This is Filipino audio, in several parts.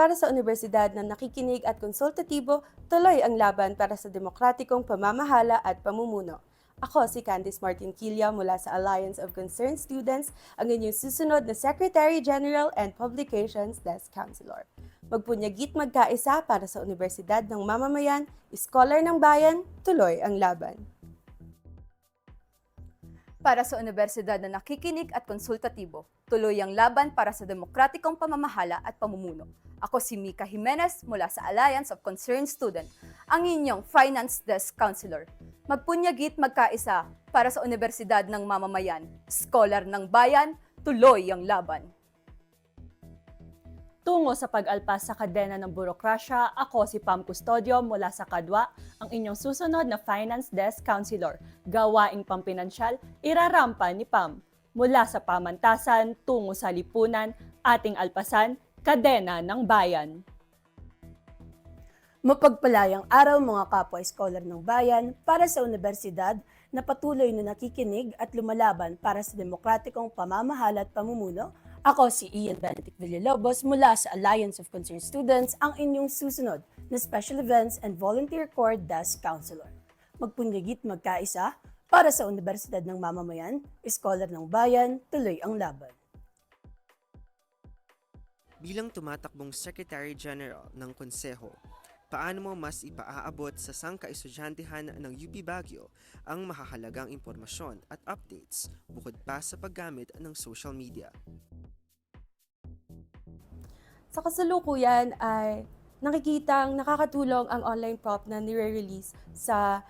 para sa universidad na nakikinig at konsultatibo, tuloy ang laban para sa demokratikong pamamahala at pamumuno. Ako si Candice Martin Quilla mula sa Alliance of Concerned Students, ang inyong susunod na Secretary General and Publications Desk Counselor. Magpunyagit magkaisa para sa Universidad ng Mamamayan, Scholar ng Bayan, tuloy ang laban. Para sa universidad na nakikinig at konsultatibo. Tuloy ang laban para sa demokratikong pamamahala at pamumuno. Ako si Mika Jimenez mula sa Alliance of Concerned Student, ang inyong Finance Desk Counselor. Magpunyagit magkaisa para sa Universidad ng Mamamayan, Scholar ng Bayan, tuloy ang laban. Tungo sa pag-alpas sa kadena ng burokrasya, ako si Pam Custodio mula sa Kadwa, ang inyong susunod na Finance Desk Counselor. Gawaing pampinansyal, irarampa ni Pam. Mula sa pamantasan, tungo sa lipunan, ating alpasan, kadena ng bayan. Mapagpalayang araw mga kapwa scholar ng bayan para sa universidad na patuloy na nakikinig at lumalaban para sa demokratikong pamamahala at pamumuno. Ako si Ian Benedict Villalobos mula sa Alliance of Concerned Students, ang inyong susunod na Special Events and Volunteer Corps Desk Counselor. Magpunyagit magkaisa para sa Universidad ng Mamamayan, Scholar ng Bayan, tuloy ang laban. Bilang tumatakbong Secretary General ng Konseho, paano mo mas ipaaabot sa sangka-estudyantehan ng UP Baguio ang mahahalagang impormasyon at updates bukod pa sa paggamit ng social media? Sa kasalukuyan ay nakikitang nakakatulong ang online prop na nire-release sa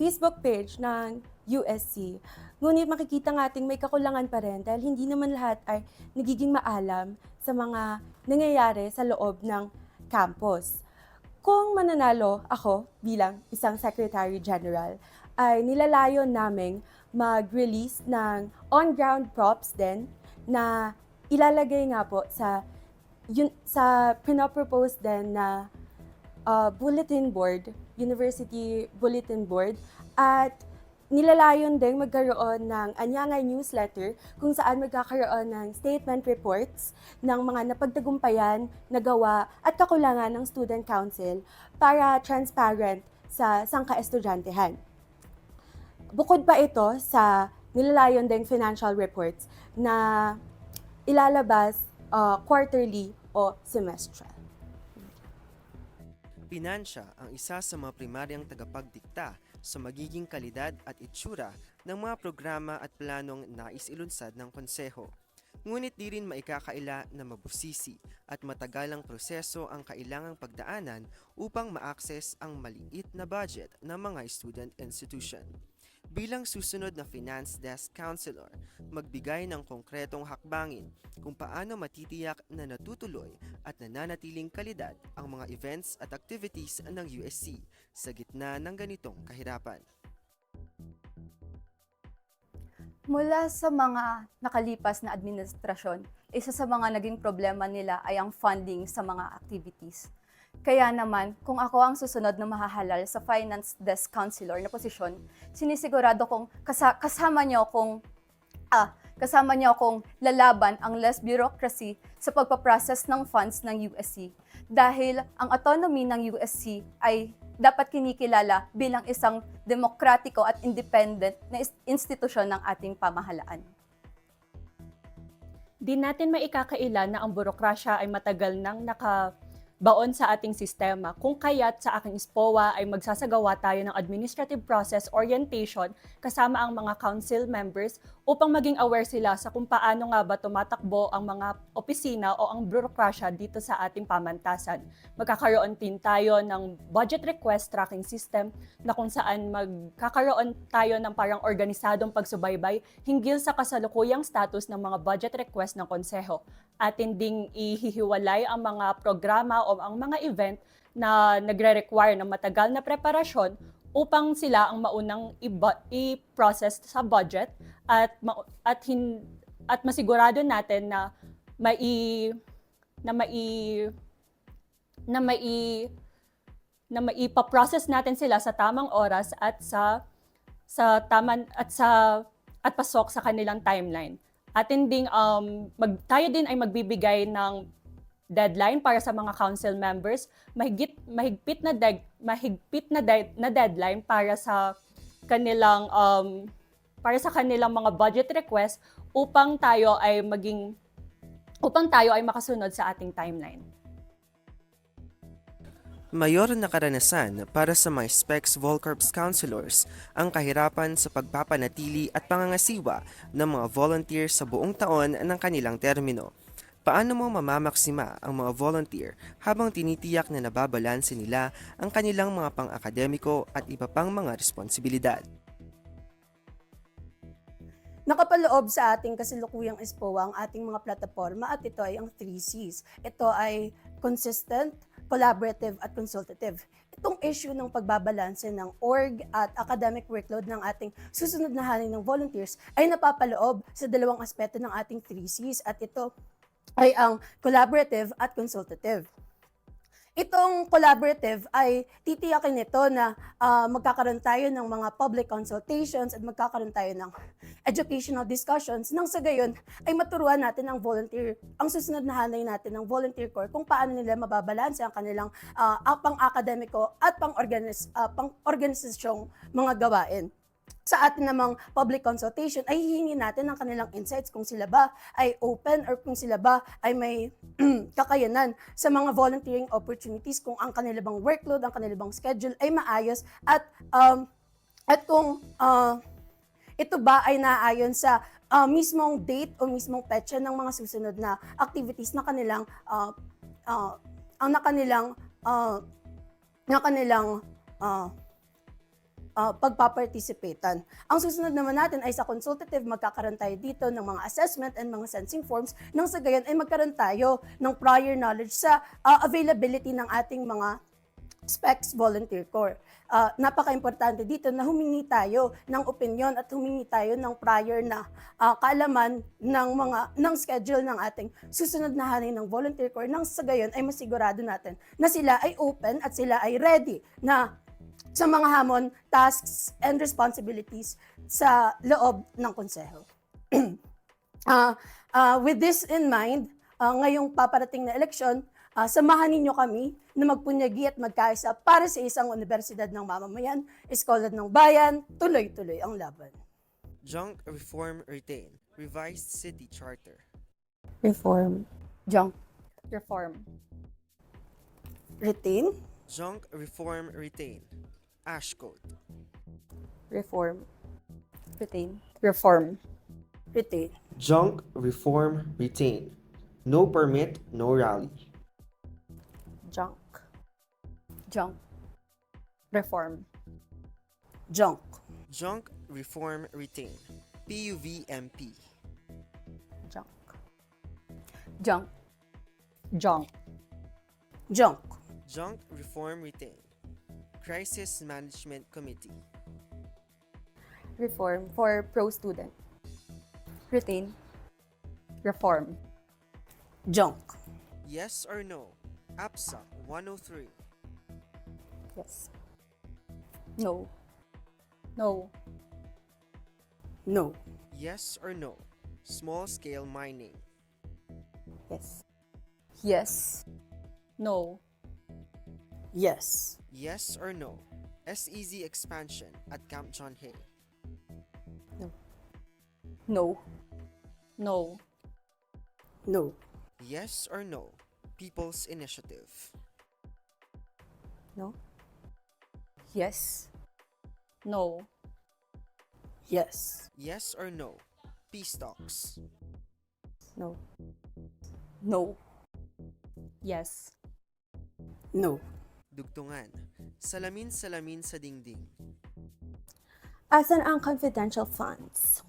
Facebook page ng USC. Ngunit makikita nating may kakulangan pa rin dahil hindi naman lahat ay nagiging maalam sa mga nangyayari sa loob ng campus. Kung mananalo ako bilang isang Secretary General, ay nilalayon naming mag-release ng on-ground props din na ilalagay nga po sa yun, sa pinopropose din na uh, bulletin board, university bulletin board, at nilalayon din magkaroon ng anyangay newsletter kung saan magkakaroon ng statement reports ng mga napagtagumpayan, nagawa at kakulangan ng student council para transparent sa sangka-estudyantehan. Bukod pa ito sa nilalayon ding financial reports na ilalabas uh, quarterly o semestral. Pinansya ang isa sa mga primaryang tagapagdikta sa magiging kalidad at itsura ng mga programa at planong nais ilunsad ng konseho. Ngunit di rin maikakaila na mabusisi at matagalang proseso ang kailangang pagdaanan upang ma-access ang maliit na budget ng mga student institution. Bilang susunod na Finance Desk Counselor, magbigay ng konkretong hakbangin kung paano matitiyak na natutuloy at nananatiling kalidad ang mga events at activities ng USC sa gitna ng ganitong kahirapan. Mula sa mga nakalipas na administrasyon, isa sa mga naging problema nila ay ang funding sa mga activities. Kaya naman, kung ako ang susunod na mahahalal sa Finance Desk Counselor na posisyon, sinisigurado kong kasa- kasama niyo kung ah, kasama niyo akong lalaban ang less bureaucracy sa pagpaprocess ng funds ng USC dahil ang autonomy ng USC ay dapat kinikilala bilang isang demokratiko at independent na institusyon ng ating pamahalaan. Di natin maikakaila na ang burokrasya ay matagal nang nakabaon sa ating sistema kung kaya't sa aking SPOA ay magsasagawa tayo ng administrative process orientation kasama ang mga council members upang maging aware sila sa kung paano nga ba tumatakbo ang mga opisina o ang burokrasya dito sa ating pamantasan. Magkakaroon din tayo ng budget request tracking system na kung saan magkakaroon tayo ng parang organisadong pagsubaybay hinggil sa kasalukuyang status ng mga budget request ng konseho. Atin ding ihihiwalay ang mga programa o ang mga event na nagre-require ng matagal na preparasyon upang sila ang maunang i-process sa budget at at hin, at masigurado natin na mai na mai na mai na maipa-process natin sila sa tamang oras at sa sa taman at sa at pasok sa kanilang timeline. Atin ding um mag, tayo din ay magbibigay ng deadline para sa mga council members, mahigit mahigpit na deg, mahigpit na, de- na deadline para sa kanilang um, para sa kanilang mga budget request upang tayo ay maging upang tayo ay makasunod sa ating timeline. Mayor na karanasan para sa mga Specs Volcorps counselors ang kahirapan sa pagpapanatili at pangangasiwa ng mga volunteer sa buong taon ng kanilang termino. Paano mo mamamaksima ang mga volunteer habang tinitiyak na nababalanse nila ang kanilang mga pang-akademiko at iba pang mga responsibilidad? Nakapaloob sa ating kasilukuyang ESPOA ang ating mga plataforma at ito ay ang 3Cs. Ito ay consistent, collaborative at consultative. Itong issue ng pagbabalanse ng org at academic workload ng ating susunod na haling ng volunteers ay napapaloob sa dalawang aspeto ng ating 3Cs at ito ay ang collaborative at consultative. Itong collaborative ay titiyakin nito na ah, magkakaroon tayo ng mga public consultations at magkakaroon tayo ng educational discussions nang sa gayon ay maturuan natin ang volunteer, ang susunod na hanay natin ng volunteer corps kung paano nila mababalanse ang kanilang ah, ah, pang-akademiko at ah, pang-organisasyong mga gawain sa atin namang public consultation ay hihingi natin ang kanilang insights kung sila ba ay open or kung sila ba ay may kakayanan sa mga volunteering opportunities kung ang kanila bang workload, ang kanila bang schedule ay maayos at um, at kung ah, ito ba ay naayon sa ah, mismong date o mismong petsa ng mga susunod na activities na kanilang ah, ah, ang na kanilang ah, na kanilang ah, uh, pagpaparticipatean. Ang susunod naman natin ay sa consultative, magkakaroon tayo dito ng mga assessment and mga sensing forms nang sa gayon ay magkaroon tayo ng prior knowledge sa uh, availability ng ating mga specs volunteer corps. Uh, napaka-importante dito na humingi tayo ng opinion at humingi tayo ng prior na uh, kaalaman ng mga ng schedule ng ating susunod na hanin ng volunteer corps nang sa gayon ay masigurado natin na sila ay open at sila ay ready na sa mga hamon, tasks, and responsibilities sa loob ng konseho. Ah, ah, with this in mind, ah, ngayong paparating na eleksyon, ah, samahan ninyo kami na magpunyagi at magkaisa para sa isang universidad ng mamamayan, eskwela ng bayan, tuloy-tuloy ang laban. Junk Reform Retain, Revised City Charter. Reform. Junk. Reform. Retain, Junk Reform Retain, Ash Code. Reform. Retain. Reform. retain, Junk Reform Retain, No Permit, No Rally. Junk. Junk. Reform. junk, Junk Reform Retain, PUVMP. Junk. Junk. Junk. junk, Junk Reform Retain, Crisis Management Committee. Reform for pro-student. Retain. Reform. junk, Yes or no? APSA 103. Yes. No. No. no, Yes or no? Small scale mining. Yes. Yes. No. Yes, Yes or no? SEZ expansion at Camp John Hay. No. No. no, Yes or no? People's Initiative. No. Yes. No. yes, Yes or no? Peace talks. No. No. Yes. no. Dugtungan. Salamin-salamin sa dingding. Asan ang confidential funds?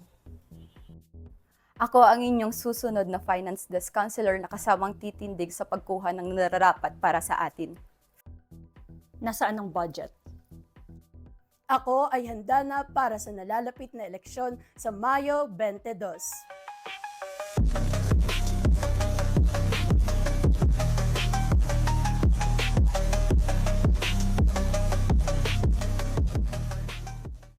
Ako ang inyong susunod na finance desk counselor na kasamang titindig sa pagkuha ng nararapat para sa atin. Nasaan ang budget? Ako ay handa na para sa nalalapit na eleksyon sa Mayo 22.